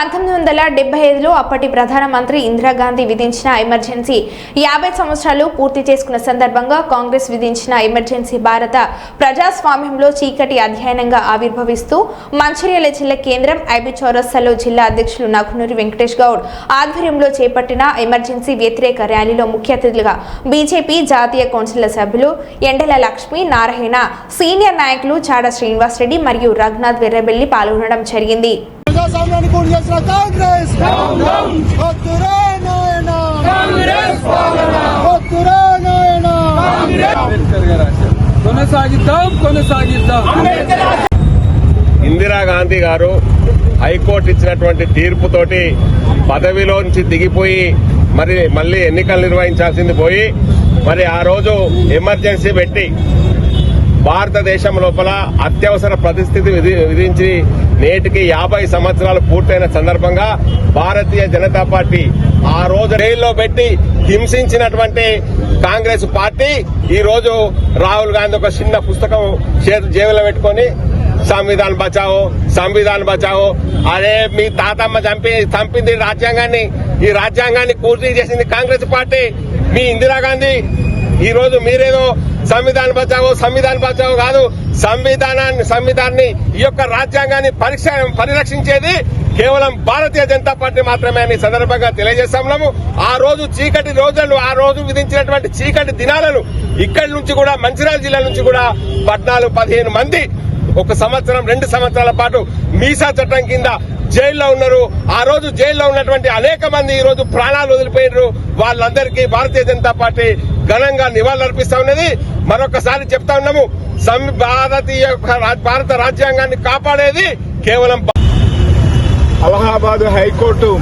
పంతొమ్మిది వందల డెబ్బై ఐదులో అప్పటి ప్రధానమంత్రి ఇందిరాగాంధీ విధించిన ఎమర్జెన్సీ యాభై సంవత్సరాలు పూర్తి చేసుకున్న సందర్భంగా కాంగ్రెస్ విధించిన ఎమర్జెన్సీ భారత ప్రజాస్వామ్యంలో చీకటి అధ్యయనంగా ఆవిర్భవిస్తూ మంచిర్యాల జిల్లా కేంద్రం ఐబీ చౌరస్తాలో జిల్లా అధ్యక్షులు నగునూరి వెంకటేష్ గౌడ్ ఆధ్వర్యంలో చేపట్టిన ఎమర్జెన్సీ వ్యతిరేక ర్యాలీలో ముఖ్య అతిథులుగా బీజేపీ జాతీయ కౌన్సిల్ సభ్యులు ఎండల లక్ష్మి నారాయణ సీనియర్ నాయకులు చాడ శ్రీనివాసరెడ్డి మరియు రఘునాథ్ వెర్రబెల్లి పాల్గొనడం జరిగింది. ప్రజాస్వామ్యాన్ని కూడి చేసిన కాంగ్రెస్. వద్దురా నాయనా వద్దురా నాయనా అంబేద్కర్ గారు రాశారు. కొనసాగిద్దాం కొనసాగిద్దాం. ఇందిరాగాంధీ గారు హైకోర్టు ఇచ్చినటువంటి తీర్పుతోటి పదవిలోంచి దిగిపోయి మరి మళ్ళీ ఎన్నికలు నిర్వహించాల్సింది పోయి మరి ఆ రోజు ఎమర్జెన్సీ పెట్టి భారతదేశం లోపల అత్యవసర పరిస్థితి విధి- విధించి నేటికి యాభై సంవత్సరాలు పూర్తయిన సందర్భంగా భారతీయ జనతా పార్టీ ఆ రోజు రైల్లో పెట్టి హింసించినటువంటి కాంగ్రెస్ పార్టీ ఈ రోజు రాహుల్ గాంధీ ఒక చిన్న పుస్తకం చేతి జేబులో పెట్టుకొని సంవిధాన్ బచావో సంవిధాన్ బచావో అదే మీ తాతమ్మ చంపి చంపింది రాజ్యాంగాన్ని ఈ రాజ్యాంగాన్ని పూర్తి చేసింది కాంగ్రెస్ పార్టీ మీ ఇందిరాగాంధీ. ఈ రోజు మీరేదో సంవిధానం బచావో సంవిధానం బచావో కాదు. సంవిధానాన్ని సంవిధాన్ని ఈ యొక్క రాజ్యాంగాన్ని పరీక్ష పరిరక్షించేది కేవలం భారతీయ జనతా పార్టీ మాత్రమే అని సందర్భంగా తెలియజేస్తున్నాము ఆ రోజు చీకటి రోజులను ఆ రోజు విధించినటువంటి చీకటి దినాలను ఇక్కడి నుంచి కూడా మంచిర్యాల జిల్లా నుంచి కూడా పద్నాలుగు పదిహేను మంది ఒక సంవత్సరం రెండు సంవత్సరాల పాటు మీసా చట్టం కింద జైల్లో ఉన్నారు. ఆ రోజు జైల్లో ఉన్నటువంటి అనేక మంది ఈ రోజు ప్రాణాలు వదిలిపోయారు వాళ్ళందరికీ భారతీయ జనతా పార్టీ ఘనంగా నివాళులర్పిస్తా ఉన్నది. మరొకసారి చెప్తా ఉన్నాము సం- భారతీయ భారత రాజ్యాంగాన్ని కాపాడేది కేవలం అలహాబాద్ హైకోర్టు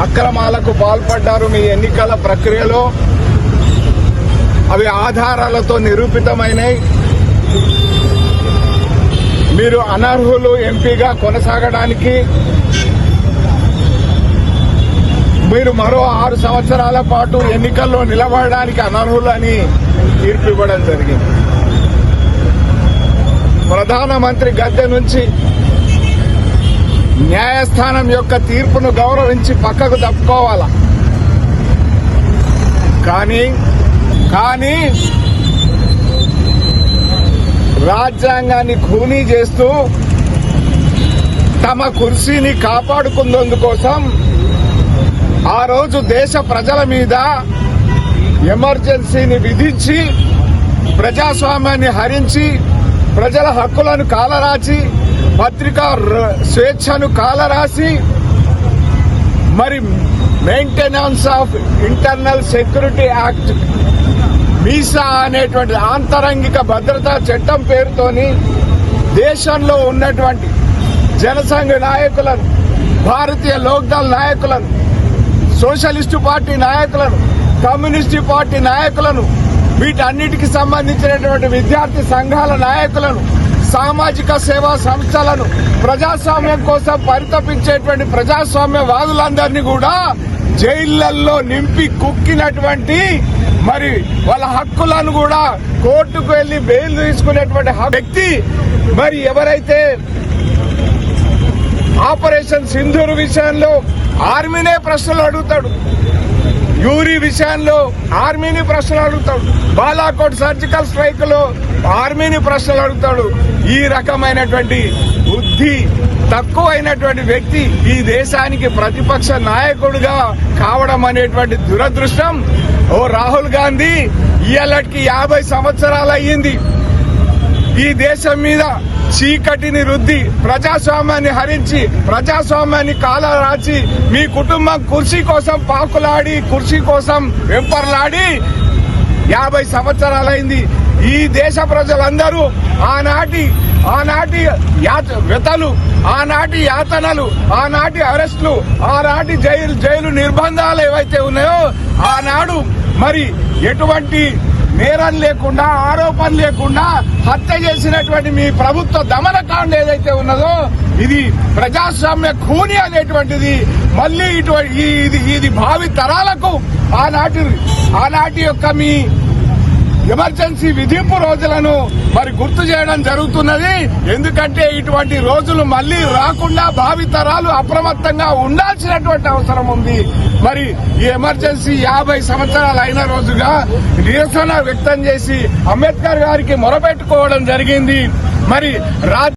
అక్రమాలకు పాల్పడ్డారు మీ ఎన్నికల ప్రక్రియలో. అవి ఆధారాలతో నిరూపితమైనవి మీరు అనర్హులు ఎంపీగా కొనసాగడానికి మీరు మరో ఆరు సంవత్సరాల పాటు ఎన్నికల్లో నిలబడడానికి అనర్హులని తీర్పు ఇవ్వడం జరిగింది. ప్రధానమంత్రి గద్దె నుంచి న్యాయస్థానం యొక్క తీర్పును గౌరవించి పక్కకు తప్పుకోవాలా? కానీ కానీ రాజ్యాంగాన్ని ఖూనీ చేస్తూ తమ కుర్సీని కాపాడుకున్నందుకోసం ఆ రోజు దేశ ప్రజల మీద ఎమర్జెన్సీని విధించి ప్రజాస్వామ్యాన్ని హరించి ప్రజల హక్కులను కాలరాచి పత్రికా స్వేచ్ఛను కాలరాసి మరి maintenance of internal security act MISA అనేటువంటి ఆంతరంగిక భద్రతా చట్టం పేరుతోని దేశంలో ఉన్నటువంటి జనసంఘ నాయకులను భారతీయ లోక్దళ్ నాయకులను సోషలిస్టు పార్టీ నాయకులను కమ్యూనిస్టు పార్టీ నాయకులను వీటన్నిటికి సంబంధించినటువంటి విద్యార్థి సంఘాల నాయకులను సామాజిక సేవా సంస్థలను ప్రజాస్వామ్యం కోసం పరితపించేటువంటి ప్రజాస్వామ్యవాదులందరినీ కూడా జైళ్ళలో నింపి కుక్కినటువంటి మరి వాళ్ళ హక్కులను కూడా కోర్టుకు వెళ్ళి బెయిల్ తీసుకునేటువంటి వ్యక్తి మరి ఎవరైతే ఆపరేషన్ సింధూర్ విషయంలో ఆర్మీనే ప్రశ్నలు అడుగుతాడు. యూరి విషయంలో ఆర్మీని ప్రశ్నలు అడుగుతాడు. బాలాకోట్ సర్జికల్ స్ట్రైక్లో ఆర్మీని ప్రశ్నలు అడుగుతాడు. ఈ రకమైనటువంటి బుద్ధి తక్కువైనటువంటి వ్యక్తి ఈ దేశానికి ప్రతిపక్ష నాయకుడుగా కావడం అనేటువంటి దురదృష్టం. ఓ రాహుల్ గాంధీ ఇయలకి యాభై సంవత్సరాలు అయ్యింది ఈ దేశం మీద చీకటిని రుద్ది ప్రజాస్వామ్యాన్ని హరించి ప్రజాస్వామ్యాన్ని కాలరాచి మీ కుటుంబం కుర్చీ కోసం పాకులాడి కుర్చీ కోసం వెంపర్లాడి యాభై సంవత్సరాలైంది. ఈ దేశ ప్రజలందరూ ఆనాటి ఆనాటి యాత వ్యతలు ఆనాటి యాతనలు ఆనాటి అరెస్టులు ఆనాటి జైలు జైలు నిర్బంధాలు ఏవైతే ఉన్నాయో ఆనాడు మరి ఎటువంటి నేరం లేకుండా ఆరోపణ లేకుండా హత్య చేసినటువంటి మీ ప్రభుత్వ దమనకాండ ఏదైతే ఉన్నదో ఇది ప్రజాస్వామ్య ఖూని అనేటువంటిది. మళ్ళీ ఇటువంటి ఇది ఇది భావి తరాలకు ఆనాటి ఆనాటి యొక్క మీ ఎమర్జెన్సీ విధింపు రోజులను మరి గుర్తు చేయడం జరుగుతున్నది. ఎందుకంటే ఇటువంటి రోజులు మళ్ళీ రాకుండా భావితరాలు అప్రమత్తంగా ఉండాల్సినటువంటి అవసరం ఉంది. మరి ఈ ఎమర్జెన్సీ యాభై సంవత్సరాలు అయిన రోజుగా నిరసన వ్యక్తం చేసి అంబేద్కర్ గారికి మొరపెట్టుకోవడం జరిగింది. మరి రాజ్య